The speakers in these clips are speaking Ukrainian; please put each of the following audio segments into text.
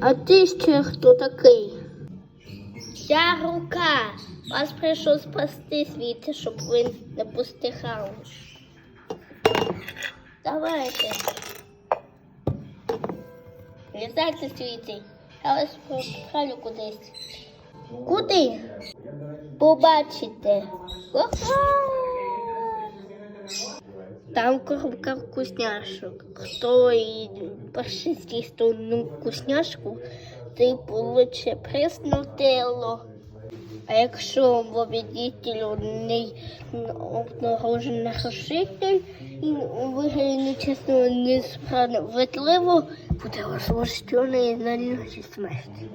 А ти ще хто такий? Я рука. Вас прийшов спасти світ, щоб ви не постихали. Давайте. Літайте світи. Я вас поправлю кудись. Куди? Побачите. Ха-ха! Там коробка вкусняшок. Хто і перший одну вкусняшку, той получить приз Нутелло. А якщо победителю не обнаружений нарушитель і виграє нечесно несправедливо, буде освобождений на ночі смерті.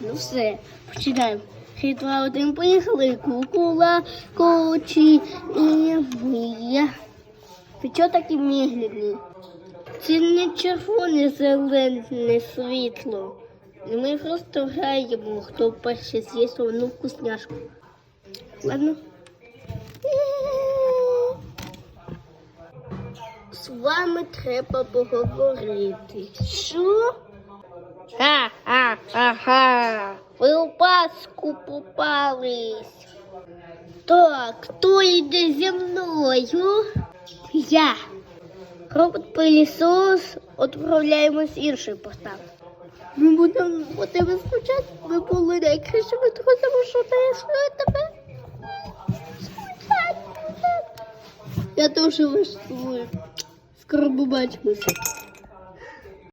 Ну все, починаємо. Три, два, один, поїхали. Кукула, кочі і мія. Чого такі медленні? Це не червоне зелене світло. Ми просто граємо, хто перший з'їсть одну вкусняшку. Ладно? З вами треба поговорити. Що? Ха-ха-ха-ха. Ви у паску попались. Так, хто йде зі мною? Я. Робот пилісос відправляємось інший портал. Ми будемо по тебе скучати. Ми були найкращими друзями, що ти існує тебе. Скучати. Я теж вас цілую. Скоро побачимося.